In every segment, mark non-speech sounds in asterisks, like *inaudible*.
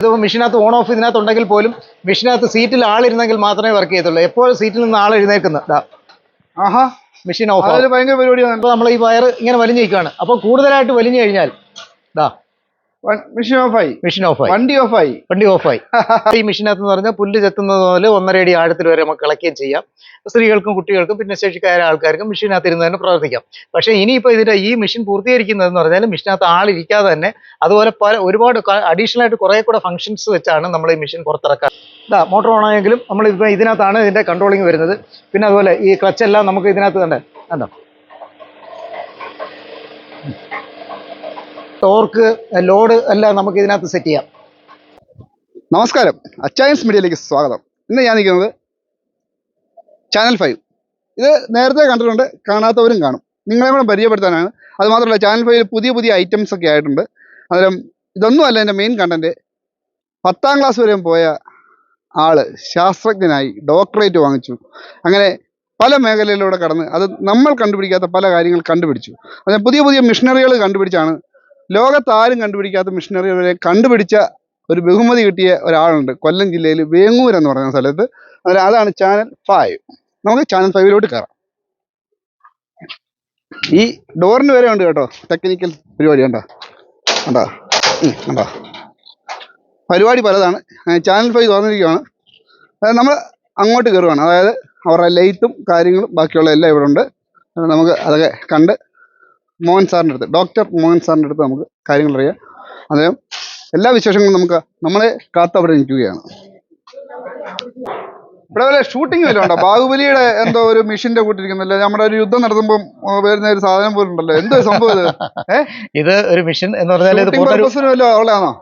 ഇതിപ്പോൾ മെഷീനകത്ത് on of ഇതിനകത്ത് ഉണ്ടെങ്കിൽ പോലും മെഷീനകത്ത് സീറ്റിൽ ആളിരുന്നെങ്കിൽ മാത്രമേ വർക്ക് ചെയ്യത്തുള്ളൂ. എപ്പോൾ സീറ്റിൽ നിന്ന് ആൾ എഴുന്നേക്കുന്നത് ആഹാ. മെഷീൻ ഓഫ് ഭയങ്കര പരിപാടിയാണ്. നമ്മൾ ഈ വയർ ഇങ്ങനെ വലിഞ്ഞു നിൽക്കുകയാണ്. അപ്പോൾ കൂടുതലായിട്ട് വലിഞ്ഞു കഴിഞ്ഞാൽ ദാ മെഷീൻ ഓഫായി മെഷീൻ ഓഫായി വണ്ടി ഓഫായി വണ്ടി ഓഫായി ഈ മെഷീനകത്ത് എന്ന് പറഞ്ഞാൽ പുല്ല് ചെത്തുന്നത് മുതൽ ഒന്നര അടി ആഴത്തിൽ വരെ നമുക്ക് കളക്കുകയും ചെയ്യാം. സ്ത്രീകൾക്കും കുട്ടികൾക്കും പിന്നെ ശേഷിക്കാരായ ആൾക്കാർക്കും മെഷീനകത്ത് ഇരുന്ന് തന്നെ പ്രവർത്തിക്കാം. പക്ഷേ ഇനിയിപ്പോൾ ഇതിന്റെ ഈ മെഷീൻ പൂർത്തീകരിക്കുന്നതെന്ന് പറഞ്ഞാൽ മെഷീനകത്ത് ആളിരിക്കാതെ തന്നെ അതുപോലെ പല ഒരുപാട് അഡീഷണൽ ആയിട്ട് കുറേ കൂടെ ഫംഗ്ഷൻസ് വെച്ചാണ് നമ്മൾ ഈ മെഷീൻ പുറത്തിറക്കുക ഇതാ മോട്ടോർ ഓണായെങ്കിലും നമ്മൾ ഇപ്പോൾ ഇതിനകത്താണ് ഇതിന്റെ കൺട്രോളിങ് വരുന്നത്. പിന്നെ അതുപോലെ ഈ ക്ലച്ചെല്ലാം നമുക്ക് ഇതിനകത്ത് തന്നെ കണ്ടോ? ടോർക്ക് ലോഡ് എല്ലാം നമുക്ക് ഇതിനകത്ത് സെറ്റ് ചെയ്യാം. നമസ്കാരം. അച്ചായൻസ് മീഡിയയിലേക്ക് സ്വാഗതം. ഇന്ന് ഞാൻ നിൽക്കുന്നത് ചാനൽ ഫൈവ് ഇത് നേരത്തെ കണ്ടിട്ടുണ്ട് കാണാത്തവരും കാണും. നിങ്ങളെ കൂടെ പരിചയപ്പെടുത്താനാണ്. അതുമാത്രമല്ല ചാനൽ ഫൈവിൽ പുതിയ പുതിയ ഐറ്റംസ് ഒക്കെ ആയിട്ടുണ്ട്. അന്നേരം ഇതൊന്നുമല്ല എന്റെ മെയിൻ കണ്ടന്റ് പത്താം ക്ലാസ് വരെ പോയ ആൾ ശാസ്ത്രജ്ഞനായി ഡോക്ടറേറ്റ് വാങ്ങിച്ചു. അങ്ങനെ പല മേഖലയിലൂടെ കടന്ന് അത് നമ്മൾ കണ്ടുപിടിക്കാത്ത പല കാര്യങ്ങൾ കണ്ടുപിടിച്ചു. അങ്ങനെ പുതിയ പുതിയ മിഷനറികൾ കണ്ടുപിടിച്ചാണ് ലോകത്ത് കണ്ടുപിടിക്കാത്ത കണ്ടുപിടിക്കാത്ത വരെ കണ്ടുപിടിച്ച ഒരു ബഹുമതി കിട്ടിയ ഒരാളുണ്ട്. കൊല്ലം ജില്ലയിൽ വേങ്ങൂർ എന്ന് പറയുന്ന സ്ഥലത്ത്. അതിൽ അതാണ് ചാനൽ ഫൈവ് നമുക്ക് ചാനൽ ഫൈവിലോട്ട് കയറാം ഈ ഡോറിന് വരെ ഉണ്ട് കേട്ടോ. ടെക്നിക്കൽ പരിപാടി ഉണ്ടോ ഉണ്ടോ ഉണ്ടോ പരിപാടി പലതാണ്. ചാനൽ ഫൈവ് തുറന്നിരിക്കുകയാണ് അതായത് നമ്മൾ അങ്ങോട്ട് കയറുകയാണ് അതായത് അവരുടെ ലൈറ്റും കാര്യങ്ങളും ബാക്കിയുള്ള എല്ലാം ഇവിടെ ഉണ്ട്. നമുക്ക് അതൊക്കെ കണ്ട് മോഹൻ സാറിന്റെ അടുത്ത് ഡോക്ടർ മോഹൻ സാറിന്റെ അടുത്ത് നമുക്ക് കാര്യങ്ങൾ അറിയാം. അദ്ദേഹം എല്ലാ വിശേഷങ്ങളും നമുക്ക് നമ്മളെ കാത്ത് അവിടെ നിൽക്കുകയാണ്. ഇവിടെ വല്ല ഷൂട്ടിംഗ് വല്ലതും ഉണ്ടോ? ബാഹുബലിയുടെ എന്തോ ഒരു മെഷീന്റെ കൂട്ടിരിക്കുന്നല്ലേ നമ്മുടെ ഒരു യുദ്ധം നടത്തുമ്പോൾ വരുന്ന ഒരു സാധനം പോലും ഉണ്ടല്ലോ. എന്തോ സംഭവം ഇത്? ഇത് ഒരു മിഷൻ എന്ന് പറഞ്ഞാൽ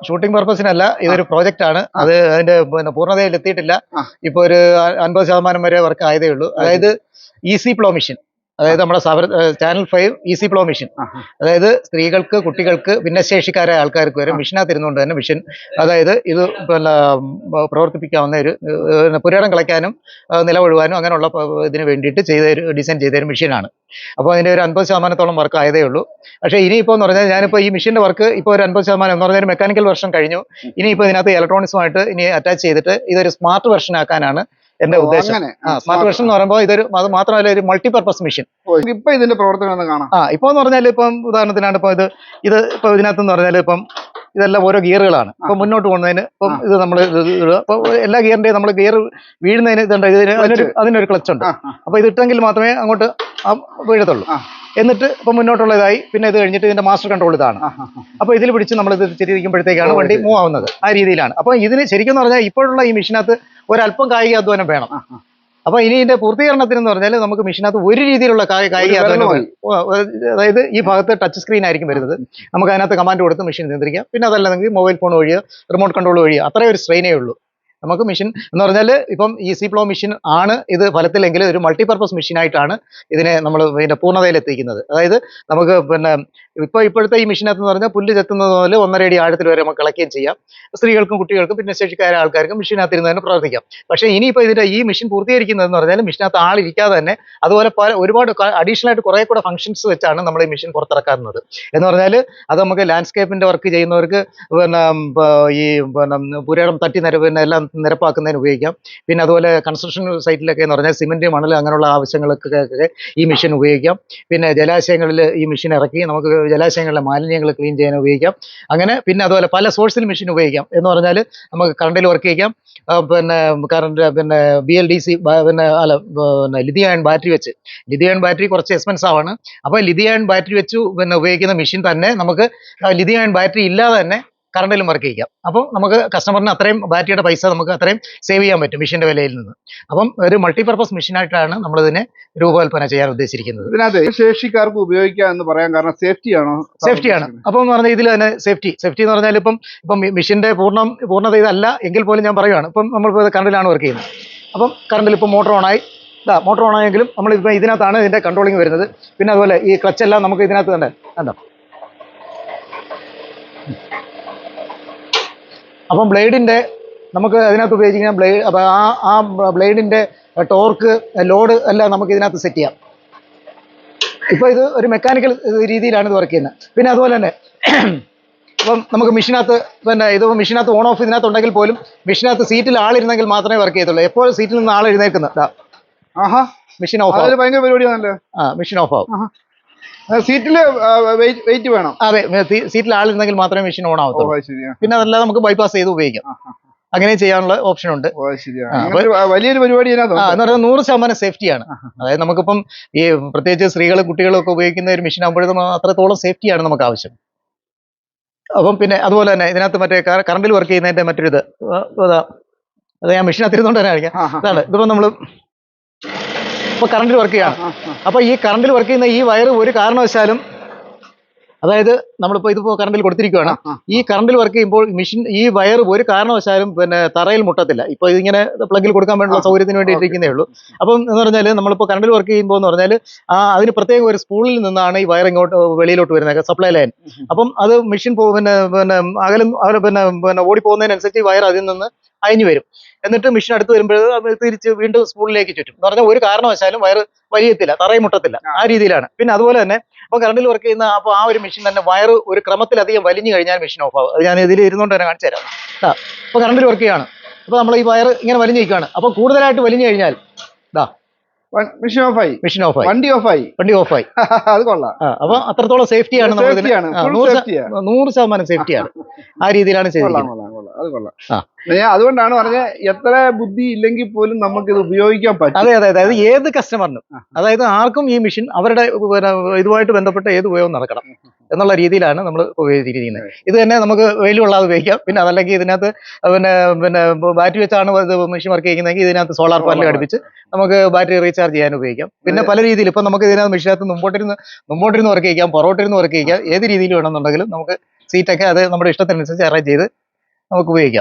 ഷൂട്ടിംഗ് പർപ്പസിനല്ല ഇതൊരു പ്രോജക്റ്റ് ആണ്. അത് അതിന്റെ പിന്നെ പൂർണതയിൽ എത്തിയിട്ടില്ല. ഇപ്പൊ ഒരു അൻപത് ശതമാനം വരെ വർക്ക് ആയതേ ഉള്ളൂ. അതായത് ഈസി പ്ലോ മെഷീൻ അതായത് നമ്മുടെ channel five easy plough machine അതായത് സ്ത്രീകൾക്ക് കുട്ടികൾക്ക് ഭിന്നശേഷിക്കാരായ ആൾക്കാർക്ക് വരെ മിഷനകത്തിരുന്നുകൊണ്ട് തന്നെ മിഷൻ അതായത് ഇത് പിന്നെ പ്രവർത്തിപ്പിക്കാവുന്ന ഒരു പുരാടം പുരയിടം കളയ്ക്കാനും നിലവൊഴുവാനും അങ്ങനെയുള്ള ഇതിന് വേണ്ടിയിട്ട് ചെയ്ത ഒരു ഡിസൈൻ ചെയ്ത ഒരു മെഷീനാണ് അപ്പോൾ അതിന്റെ ഒരു അൻപത് ശതമാനത്തോളം വർക്ക് ആയതേ ഉള്ളൂ. പക്ഷേ ഇനിയിപ്പോൾ എന്ന് പറഞ്ഞാൽ ഞാനിപ്പോൾ ഈ മിഷീന്റെ വർക്ക് ഇപ്പോൾ ഒരു അൻപത് ശതമാനം എന്ന് പറഞ്ഞാൽ മെക്കാനിക്കൽ വെർഷൻ കഴിഞ്ഞു. ഇനിയിപ്പോൾ ഇതിനകത്ത് ഇലക്ട്രോണിക്സുമായിട്ട് ഇനി അറ്റാച്ച് ചെയ്തിട്ട് ഇതൊരു സ്മാർട്ട് വെർഷൻ ആക്കാനാണ് എന്റെ ഉദ്ദേശം. സ്മാർട്ട് മിഷൻ എന്ന് പറയുമ്പോൾ ഇതൊരു അത് മാത്രമല്ല ഒരു മൾട്ടിപർപ്പസ് മെഷീൻ ഇപ്പൊ ഇതിന്റെ പ്രവർത്തനം കാണാം. ആ ഇപ്പൊ എന്ന് പറഞ്ഞാൽ ഇപ്പം ഉദാഹരണത്തിനാണ് ഇപ്പൊ ഇത് ഇത് ഇപ്പൊ ഇതിനകത്ത് എന്ന് പറഞ്ഞാൽ ഇപ്പം ഇതെല്ലാം ഓരോ ഗിയറുകളാണ്. ഇപ്പൊ മുന്നോട്ട് പോകുന്നതിന് ഇപ്പം ഇത് നമ്മൾ അപ്പൊ എല്ലാ ഗിയറിന്റെയും നമ്മൾ ഗിയർ വീഴുന്നതിന് ഇതുണ്ട്. ഇതിന് അതിനൊരു അതിനൊരു ക്ലച്ച് ഉണ്ട്. അപ്പൊ ആ, അപ്പോൾ ഇത് ഇട്ടെങ്കിൽ മാത്രമേ അങ്ങോട്ട് വീഴത്തുള്ളൂ. എന്നിട്ട് ഇപ്പം മുന്നോട്ടുള്ളതായി പിന്നെ ഇത് കഴിഞ്ഞിട്ട് ഇതിന്റെ മാസ്റ്റർ കൺട്രോൾ ഇതാണ്. അപ്പോൾ ഇതിൽ പിടിച്ച് നമ്മൾ ഇത് തിരിക്കുമ്പോഴത്തേക്കാണ് വണ്ടി മൂവ് ആവുന്നത്. ആ രീതിയിലാണ്. അപ്പോൾ ഇതിന് ശരിക്കും എന്ന് പറഞ്ഞാൽ ഇപ്പോഴുള്ള ഈ മെഷീനകത്ത് ഒരല്പം കായിക അധ്വാനം വേണം. അപ്പോൾ ഇനി ഇതിന്റെ പൂർത്തീകരണത്തിന് എന്ന് പറഞ്ഞാൽ നമുക്ക് മെഷീനകത്ത് ഒരു രീതിയിലുള്ള കായി- കായിക അതായത് ഈ ഭാഗത്ത് ടച്ച് സ്ക്രീൻ ആയിരിക്കും വരുന്നത്. നമുക്ക് അതിനകത്ത് കമാൻഡ് കൊടുത്ത് മെഷീൻ നിയന്ത്രിക്കാം. പിന്നെ അതല്ലെങ്കിൽ മൊബൈൽ ഫോൺ വഴിയോ റിമോട്ട് കൺട്രോൾ വഴിയോ അത്രയും ഒരു സ്ട്രെയിനേ ഉള്ളൂ. നമുക്ക് മെഷീൻ എന്ന് പറഞ്ഞാൽ ഇപ്പം ഈ സി പ്ലോ മെഷീൻ ആണ് ഇത് ഫലത്തിലെങ്കിൽ ഒരു മൾട്ടിപർപ്പസ് മെഷീനായിട്ടാണ് ഇതിനെ നമ്മൾ പിന്നെ പൂർണതയിൽ എത്തിക്കുന്നത് അതായത് നമുക്ക് പിന്നെ ഇപ്പോൾ ഇപ്പോഴത്തെ ഈ മെഷീനകത്ത് എന്ന് പറഞ്ഞാൽ പുല്ല് ചെത്തുന്നത് മുതൽ ഒന്നര അടി ആഴത്തിൽ വരെ നമുക്ക് കളക്കുകയും ചെയ്യാം. സ്ത്രീകൾക്കും കുട്ടികൾക്കും പിന്നെ ശേഷിക്കാരായ ആൾക്കാർക്കും മെഷീനകത്ത് ഇരുന്ന് തന്നെ പ്രവർത്തിക്കാം. പക്ഷേ ഇനിയിപ്പോൾ ഇതിന്റെ ഈ മെഷീൻ പൂർത്തീകരിക്കുന്നതെന്ന് പറഞ്ഞാൽ മെഷീനകത്ത് ആളിരിക്കാതെ തന്നെ അതുപോലെ പല ഒരുപാട് അഡീഷണൽ ആയിട്ട് കുറേ കൂടെ ഫംഗ്ഷൻസ് വെച്ചാണ് നമ്മൾ ഈ മെഷീൻ പുറത്തിറക്കുന്നത് എന്ന് പറഞ്ഞാൽ അത് നമുക്ക് ലാൻഡ്സ്കേപ്പിന്റെ വർക്ക് ചെയ്യുന്നവർക്ക് പിന്നെ ഈ പിന്നെ പുരയിടം തട്ടി നിര പിന്നെ എല്ലാം നിരപ്പാക്കുന്നതിന് ഉപയോഗിക്കാം. പിന്നെ അതുപോലെ കൺസ്ട്രക്ഷൻ സൈറ്റിലൊക്കെ എന്ന് പറഞ്ഞാൽ സിമെന്റ് മണൽ അങ്ങനെയുള്ള ആവശ്യങ്ങൾക്കൊക്കെ ഈ മെഷീൻ ഉപയോഗിക്കാം. പിന്നെ ജലാശയങ്ങളിൽ ഈ മെഷീൻ ഇറക്കി നമുക്ക് ജലാശയങ്ങളിലെ മാലിന്യങ്ങൾ ക്ലീൻ ചെയ്യാൻ ഉപയോഗിക്കാം. അങ്ങനെ പിന്നെ അതുപോലെ പല സോഴ്സിൽ മെഷീൻ ഉപയോഗിക്കാം. എന്ന് പറഞ്ഞാൽ നമുക്ക് കറണ്ടിൽ വർക്ക് ചെയ്യാം. പിന്നെ കറണ്ട് പിന്നെ ബി എൽ ഡി സി പിന്നെ അല്ല പിന്നെ ലിഥിയം ബാറ്ററി വെച്ച്. ലിഥിയം ബാറ്ററി കുറച്ച് എക്സ്പെൻസ് ആണ്. അപ്പോൾ ലിഥിയം ബാറ്ററി വെച്ച് പിന്നെ ഉപയോഗിക്കുന്ന മെഷീൻ തന്നെ നമുക്ക് ലിഥിയം ബാറ്ററി ഇല്ലാതെ തന്നെ കറണ്ടിലും വർക്ക് ചെയ്യാം. അപ്പം നമുക്ക് കസ്റ്റമറിന് അത്രയും ബാറ്ററിയുടെ പൈസ നമുക്ക് അത്രയും സേവ് ചെയ്യാൻ പറ്റും മെഷീന്റെ വിലയിൽ നിന്ന്. അപ്പം ഒരു മൾട്ടിപർപ്പസ് മെഷീനായിട്ടാണ് നമ്മളിതിനെ രൂപകൽപ്പന ചെയ്യാൻ ഉദ്ദേശിക്കുന്നത്. ഇതിനകത്ത് ശേഷിക്കാർക്ക് ഉപയോഗിക്കാം എന്ന് പറയാൻ കാരണം സേഫ്റ്റിയാണോ സേഫ്റ്റിയാണ് അപ്പം എന്ന് പറഞ്ഞാൽ ഇതിൽ തന്നെ സേഫ്റ്റി സേഫ്റ്റി എന്ന് പറഞ്ഞാൽ ഇപ്പം ഇപ്പം മെഷീന്റെ പൂർണം പൂർണത ഇതല്ല എങ്കിൽ പോലും ഞാൻ പറയുകയാണ് ഇപ്പം നമ്മളിപ്പോൾ കറണ്ടിലാണ് വർക്ക് ചെയ്യുന്നത്. അപ്പം കറണ്ടിൽ ഇപ്പം മോട്ടോർ ഓണായി ഇതാ മോട്ടോർ ഓൺ ആയെങ്കിലും നമ്മളിപ്പോൾ ഇതിനകത്താണ് ഇതിന്റെ കൺട്രോളിങ് വരുന്നത്. പിന്നെ അതുപോലെ ഈ ക്ലച്ച് എല്ലാം നമുക്ക് ഇതിനകത്ത് തന്നെ കണ്ടോ? അപ്പം ബ്ലേഡിന്റെ നമുക്ക് അതിനകത്ത് ഉപയോഗിക്കുന്ന ബ്ലേഡ് അപ്പം ആ ആ ബ്ലേഡിന്റെ ടോർക്ക് ലോഡ് എല്ലാം നമുക്ക് ഇതിനകത്ത് സെറ്റ് ചെയ്യാം. ഇപ്പോൾ ഇത് ഒരു മെക്കാനിക്കൽ രീതിയിലാണ് ഇത് വർക്ക് ചെയ്യുന്നത്. പിന്നെ അതുപോലെ തന്നെ ഇപ്പം നമുക്ക് മെഷീനകത്ത് പിന്നെ ഇത് മെഷീനകത്ത് ഓൺ ഓഫ് ഇതിനകത്ത് ഉണ്ടെങ്കിൽ പോലും മെഷീനകത്ത് സീറ്റിൽ ആളിരുന്നെങ്കിൽ മാത്രമേ വർക്ക് ചെയ്യത്തുള്ളൂ. എപ്പോൾ സീറ്റിൽ നിന്ന് ആൾ ആഹാ. മെഷീൻ ഓഫ് ഭയങ്കര പരിപാടിയാണല്ലോ? ആ മെഷീൻ ഓഫ് ആവും. സീറ്റിൽ വെയിറ്റ് വേണം. അതെ സീറ്റിൽ ആളിരുന്നെങ്കിൽ മാത്രമേ മെഷീൻ ഓൺ ആവത്തുള്ളൂ. പിന്നെ അതല്ലാതെ നമുക്ക് ബൈപ്പാസ് ചെയ്ത് ഉപയോഗിക്കാം. അങ്ങനെ ചെയ്യാനുള്ള ഓപ്ഷൻ ഉണ്ട്. വലിയൊരു പരിപാടി എന്ന് പറയുന്നത് നൂറ് ശതമാനം സേഫ്റ്റിയാണ് അതായത് നമുക്കിപ്പം ഈ പ്രത്യേകിച്ച് സ്ത്രീകൾ കുട്ടികളും ഒക്കെ ഉപയോഗിക്കുന്ന ഒരു മെഷീൻ ആകുമ്പോഴും അത്രത്തോളം സേഫ്റ്റിയാണ് നമുക്ക് ആവശ്യം. അപ്പം പിന്നെ അതുപോലെ തന്നെ ഇതിനകത്ത് മറ്റേ കറണ്ടിൽ വർക്ക് ചെയ്യുന്നതിന്റെ മറ്റൊരു ഇത് അത് ഞാൻ മെഷീൻ അത്തിരുന്നോണ്ട് തന്നെ കാണിക്കാം. അതാണ് ഇതിപ്പോ നമ്മൾ ഇപ്പൊ കറണ്ടിൽ വർക്ക് ചെയ്യാണ് ആ, ആ. അപ്പൊ ഈ കറണ്ടിൽ വർക്ക് ചെയ്യുന്ന ഈ വയർ ഒരു കാരണവശാലും അതായത് നമ്മളിപ്പോ ഇതിപ്പോ കറണ്ടിൽ കൊടുത്തിരിക്കുകയാണ് ഈ കറണ്ടിൽ വർക്ക് ചെയ്യുമ്പോൾ മെഷീൻ ഈ വയർ ഒരു കാരണവശാലും പിന്നെ തറയിൽ മുട്ടത്തില്ല. ഇപ്പൊ ഇതിങ്ങനെ പ്ലഗിൽ കൊടുക്കാൻ വേണ്ടിയുള്ള സൗകര്യത്തിന് വേണ്ടി. ഇരിക്കുന്നേ ഉള്ളൂ. അപ്പം എന്ന് പറഞ്ഞാൽ നമ്മളിപ്പോൾ കറണ്ടിൽ വർക്ക് ചെയ്യുമ്പോൾ എന്ന് പറഞ്ഞാൽ ആ അതിന് പ്രത്യേക ഒരു സ്പൂളിൽ നിന്നാണ് ഈ വയർ ഇങ്ങോട്ട് വെളിയിലോട്ട് വരുന്നത്. Supply line. അപ്പം അത് മെഷീൻ പോ പിന്നെ പിന്നെ അകലും പിന്നെ പിന്നെ ഓടി പോകുന്നതിനനുസരിച്ച് ഈ വയർ അതിൽ നിന്ന് അയഞ്ഞു വരും. എന്നിട്ട് മെഷീൻ അടുത്ത് വരുമ്പോൾ അത് തിരിച്ച് വീണ്ടും സ്പൂളിലേക്ക് ചുറ്റും. എന്ന് പറഞ്ഞാൽ ഒരു കാരണവശാലും വയർ വലിയത്തില്ല തറയിൽ മുട്ടത്തില്ല. ആ രീതിയിലാണ്. പിന്നെ അതുപോലെ തന്നെ അപ്പോൾ കറണ്ടിൽ വർക്ക് ചെയ്യുന്ന അപ്പോൾ ആ ഒരു മെഷീൻ തന്നെ വയർ ഒരു ക്രമത്തിലധികം വലിഞ്ഞു കഴിഞ്ഞാൽ മെഷീൻ ഓഫ് ആവും. അത് ഞാൻ ഇതിൽ ഇരുന്നുകൊണ്ട് തന്നെ കാണിച്ചു തരാം. ആ അപ്പോൾ കറണ്ടിൽ വർക്ക് ചെയ്യാണ്. അപ്പോൾ നമ്മൾ ഈ വയർ ഇങ്ങനെ വലിഞ്ഞു നിൽക്കുകയാണ്. അപ്പോൾ കൂടുതലായിട്ട് വലിഞ്ഞു കഴിഞ്ഞാൽ വൺ- മെഷീൻ ഓഫായി മെഷീൻ ഓഫായി വണ്ടി ഓഫായി വണ്ടി ഓഫായി *laughs* അത് കൊള്ളാം. അപ്പൊ അത്രത്തോളം സേഫ്റ്റിയാണ് നൂറ് ശതമാനം സേഫ്റ്റിയാണ് ആ രീതിയിലാണ് ചെയ്തിരിക്കുന്നത്. അത് കൊള്ളാം. ഞാൻ അതുകൊണ്ടാണ് പറഞ്ഞത് എത്ര ബുദ്ധി ഇല്ലെങ്കിൽ പോലും നമുക്ക് ഇത് ഉപയോഗിക്കാൻ പറ്റും. അതെ അതെ അതായത് ഏത് കസ്റ്റമറിനും അതായത് ആർക്കും ഈ മെഷീൻ അവരുടെ ഇതുമായിട്ട് ബന്ധപ്പെട്ട ഏത് ഉപയോഗം നടക്കണം എന്നുള്ള രീതിയിലാണ് നമ്മൾ ഉപയോഗിച്ചിരിക്കുന്നത്. ഇത് തന്നെ നമുക്ക് വെയിലുള്ളാതെ ഉപയോഗിക്കാം. പിന്നെ അതല്ലെങ്കിൽ ഇതിനകത്ത് പിന്നെ പിന്നെ ബാറ്ററി വെച്ചാണ് ഇത് മെഷീൻ വർക്ക് ചെയ്യുന്നതെങ്കിൽ ഇതിനകത്ത് സോളാർ പാനൽ അടുപ്പിച്ച് ഘടിപ്പിച്ച് നമുക്ക് ബാറ്ററി റീചാർജ് ചെയ്യാൻ ഉപയോഗിക്കാം. പിന്നെ പല രീതിയിൽ ഇപ്പം നമുക്ക് ഇതിനകത്ത് മെഷീനകത്ത് മുമ്പോട്ടിരുന്ന് മുമ്പോട്ടിരുന്ന് വർക്ക് ചെയ്യിക്കാം പുറകോട്ടിരുന്ന് വർക്ക് ചെയ്യിക്കാം. ഏത് രീതിയിൽ വേണമെന്നുണ്ടെങ്കിലും നമുക്ക് സീറ്റൊക്കെ അത് നമ്മുടെ ഇഷ്ടത്തിനനുസരിച്ച് അറേഞ്ച് ചെയ്ത് നമുക്ക് ഉപയോഗിക്കാം.